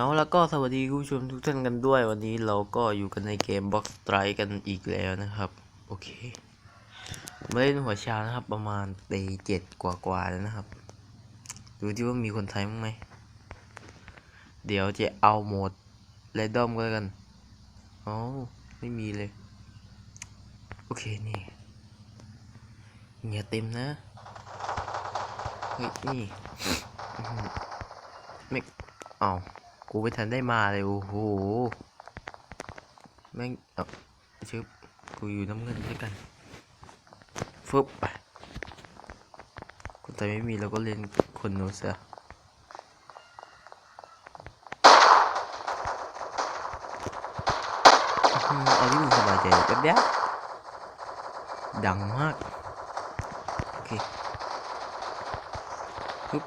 เอาแล้วก็สวัสดีคุณผู้ชมทุกท่านกันด้วยวันนี้เราก็อยู่กันในเกม Box Strike กันอีกแล้วนะครับ โอเคมาเล่นหัวเช้านะครับ ประมาณตีเจ็ดกว่าๆแล้วนะครับ ดูที่ว่ามีคนไทยมั้งไหม เดี๋ยวจะเอาโหมดเรดดอมก็แล้วกันอ๋อไม่มีเลย โอเคนี่เงียเต็มนะ เฮ้ย นี่ไม่เอา กูไม่ทันได้มาเลยโอ้โหแม่งเอาชึบกูอยู่น้ำเงินด้วยกันฟึบไปคนไทยไม่มีเราก็เล่นคนโน้นซะอื้อหือเอาที่มึงสบายใจแป๊บเดียวดังมาก โอเคปึ๊บ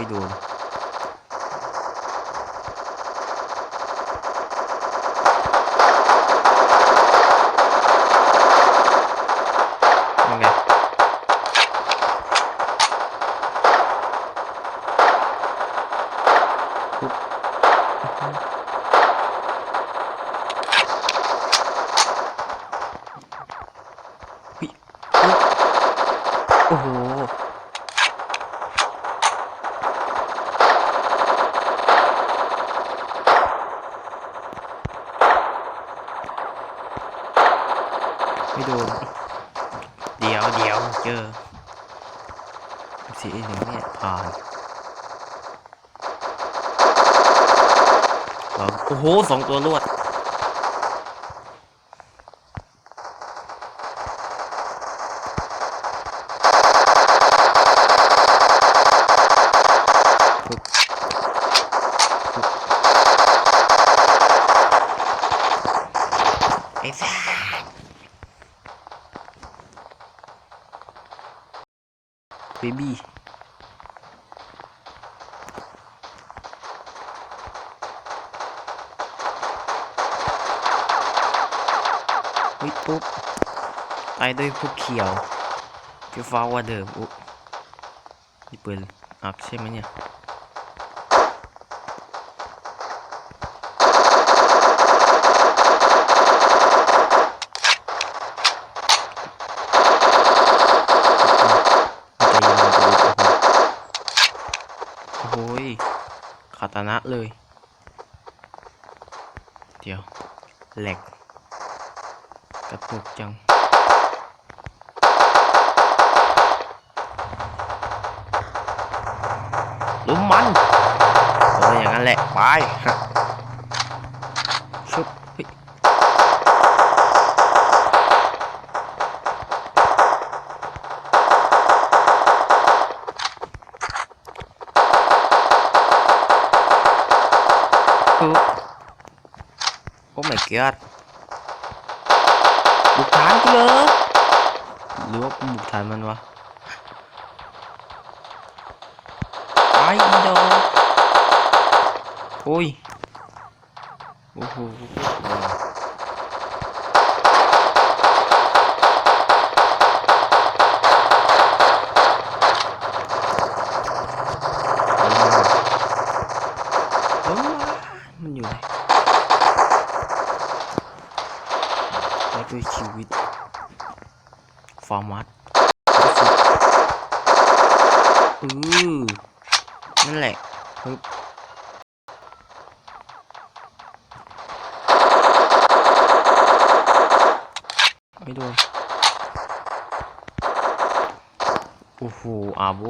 ไม่โดนยังไงปุ๊บเฮ้ยเฮ้ยโอ้โห ไม่โดน เดี๋ยวเดี๋ยวเจอสีเหลืองเนี่ยผ่านสองโอ้โหสองตัวรวด ปึ๊บปึ๊บไอ้สัส เบบี้วิปุ๊บตายด้วยพวกเขียวเฟี้ยวฟ้าว่าเดิมอุ๊นี่ปืนอักใช่ไหมเนี่ย ใจเย็นๆโอ้โหโอ้โหยคา ตานะเลย เดี๋ยวแหลกกระตุกจัง ลุมมันเอออย่างนั้นแหละ ไปฮะชุบเฮ้ย ปึ๊บโอ้ my god บุกฐานกูเลยหรือว่ากูบุกฐานมันวะไปอีดอกโอ้ย โอ้โหลงมามัน อยู่ไหนและด้วยชีวิตฟาร์มัสอือนั่นแหละปึ๊บไม่โดนโอ้โหอาโบ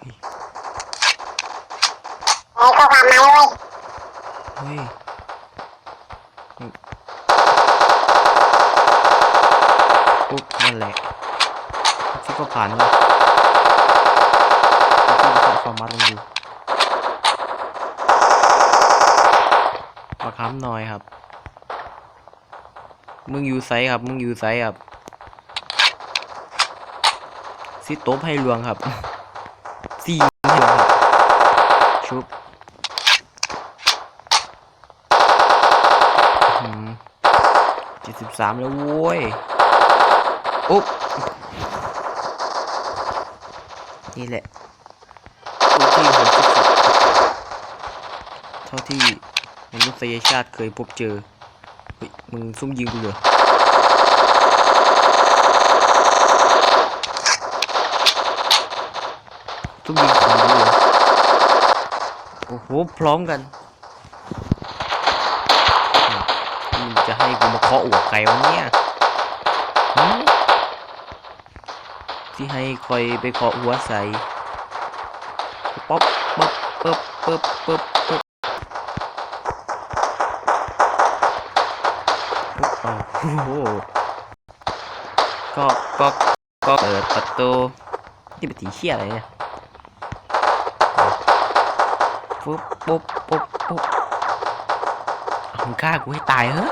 ไอ้ข้อความมา เลยเฮ้ยอืมปุ๊บนั่นแหละที่ก็ผ่านมาที่ก็ฟอร์มัตลงดูมาค้ำหน่อยครับ มึงอยู่ไซส์ครับ มึงอยู่ไซส์ครับซิโต๊ะให้ลวงครับสี่ให้ลวงครับ ชุบ อืม เจ็ด สิบสามแล้วโว้ยอุ๊บนี่แหละตัวที่โหดที่สุดเท่าที่มนุษยชาติเคยพบเจอเฮ้ยมึงซุ่มยิงกูเหรอซุ่มยิงกูเหรอโอ้โหพร้อมกัน กูมาเคาะหัวไก่วะเนี่ยที่ให้คอยไปเคาะหัวใส่ป๊อปป๊อปปึ๊บปึ๊บปึ๊บปึ๊บปึ๊บเอาโอ้โหก็ก็ก็เปิดประตูนี่เป็นตีเชี่ยอะไรเนี่ยปุ๊บปุ๊บปุ๊บปุ๊บมึงฆ่ากูให้ตายเฮ้ย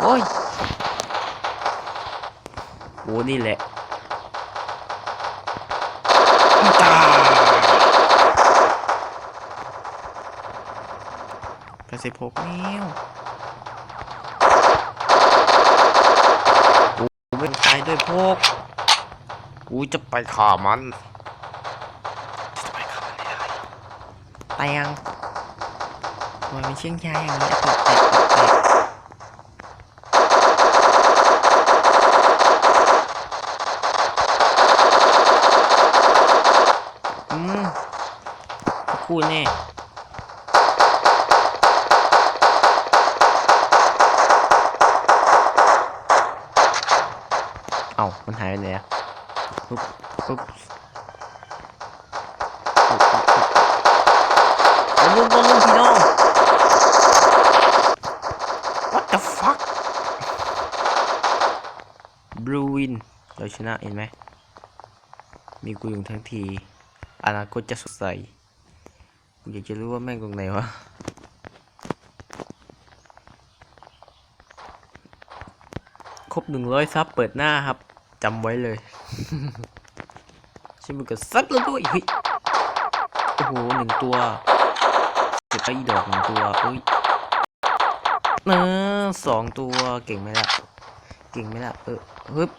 โอ้ยโอ้นี่แหละอีตากระสิบหกนิ้วกูไม่ตายด้วยพวก กูจะไปฆ่ามัน จะไปฆ่ามันให้ได้ตายยังทำไมเป็นเชียงชายอย่างนี้อะตกแตกตกแตกอืม คู่แน่เอา้ามันหายไปไหนอะปุ๊บปุ๊บปุ๊บปุ๊บปุ๊บลุงลุงลุงพี่น้อง What the fuck Blue Win เราชนะเห็นไหม มีกูอยู่ทั้งที อนาคตจะสดใส อยากจะรู้ว่าแม่งตรงไหนวะครบหนึ่งร้อยซับเปิดหน้าครับจำไว้เลยช่มันก็ซัดแล้วด้วยเฮ้ยโอ้โหหนึ่งตัวเก็บไปอีดอกหนึ่งตัวเอ้ยเออสองตัวเก่งไหมล่ะ เก่งไหมล่ะ เออฮึบ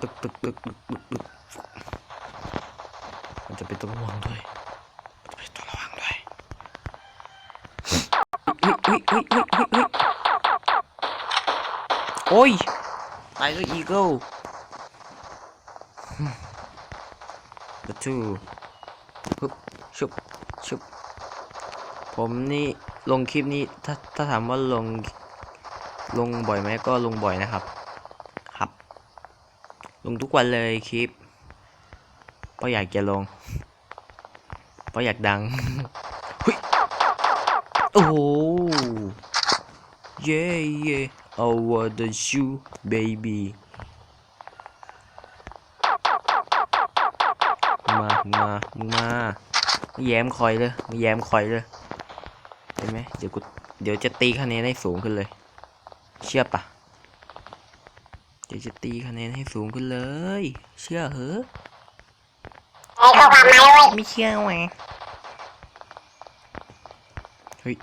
ตึกตึกตึกตึกตึกตึกมันจะเป็นต้องระวังด้วยมันจะเป็นต้องระวังด้วย เฮ้ยเฮ้ยเฮ้ยเฮ้ยเฮ้ยเฮ้ยโอ้ยตายด้วยอีเกิลประตูฮึบชุบชุบผมนี่ลงคลิปนี้ถ้าถ้าถามว่าลงลงบ่อยไหมก็ลงบ่อยนะครับครับ ลงทุกวันเลยคลิปเพราะอยากจะลงเพราะอยากดังเฮ้ยโอ้โห เย้เย้ over the shoe baby มามามึงมาไม่แย้มคอยเลยไม่แย้มคอยเลยเห็นไหมเดี๋ยวกู เดี๋ยวจะตีคะแนนให้สูงขึ้นเลย เชื่อปะเดี๋ยวจะตีคะแนนให้สูงขึ้นเลย เชื่อเหอะไอ้ข้อความไหมเว้ยไม่เชื่อไงเฮ้ยอุ้ย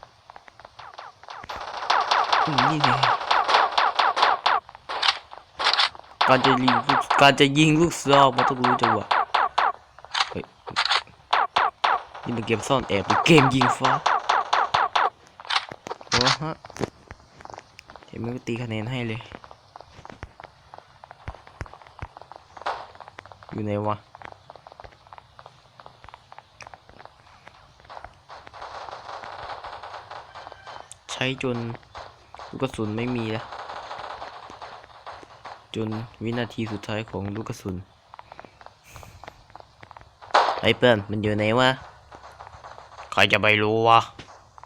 นี่ไงการจะยิงการจะยิงลูกซองมันต้องรู้จังหวะเฮ้ยนี่มันเกมซ่อนแอบหรือเกมยิงฟ้าโอ้ฮะเห็นมึงก็ตีคะแนนให้เลย อยู่ไหนวะใช้จน ลูกกระสุนไม่มีแล้วจนวินาทีสุดท้ายของลูกกระสุนไอ้เปิ้ลมันอยู่ไหนวะใครจะไปรู้วะ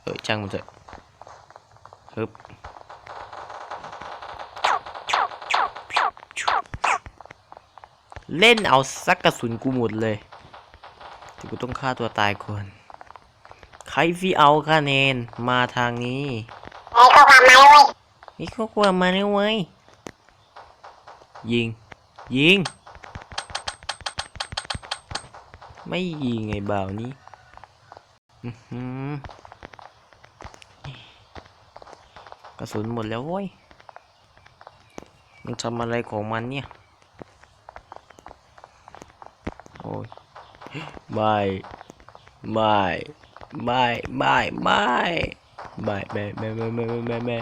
เออช่างมันเถอะฮึบเล่นเอาสักกระสุนกูหมดเลยที่กูต้องฆ่าตัวตายก่อน ใครที่เอาคะแนนมาทางนี้ ไอ้ข้อความไหมเว้ยนี่เขากลัวมาเนี่ยเว้ยยิง ยิง ไม่ยิงไงบ่าวนี้อือหือกระสุนหมดแล้วโว้ย มันทำอะไรของมันเนี่ย โอ้ยไม่ไม่ไม่ไม่ไม่ ไม่ไม่ไม่ไม่ไม่ไม่ไม่ไม่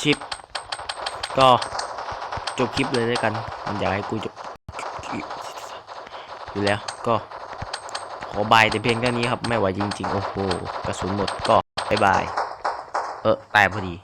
ชิป ก็จบคลิปเลยด้วยกัน มันอยากให้กูจบคลิปอยู่แล้วก็ขอบายแต่เพียงเท่านี้ครับ ไม่ไหวจริงๆ โอ้โห กระสุนหมดก็บายบาย เออตายพอดี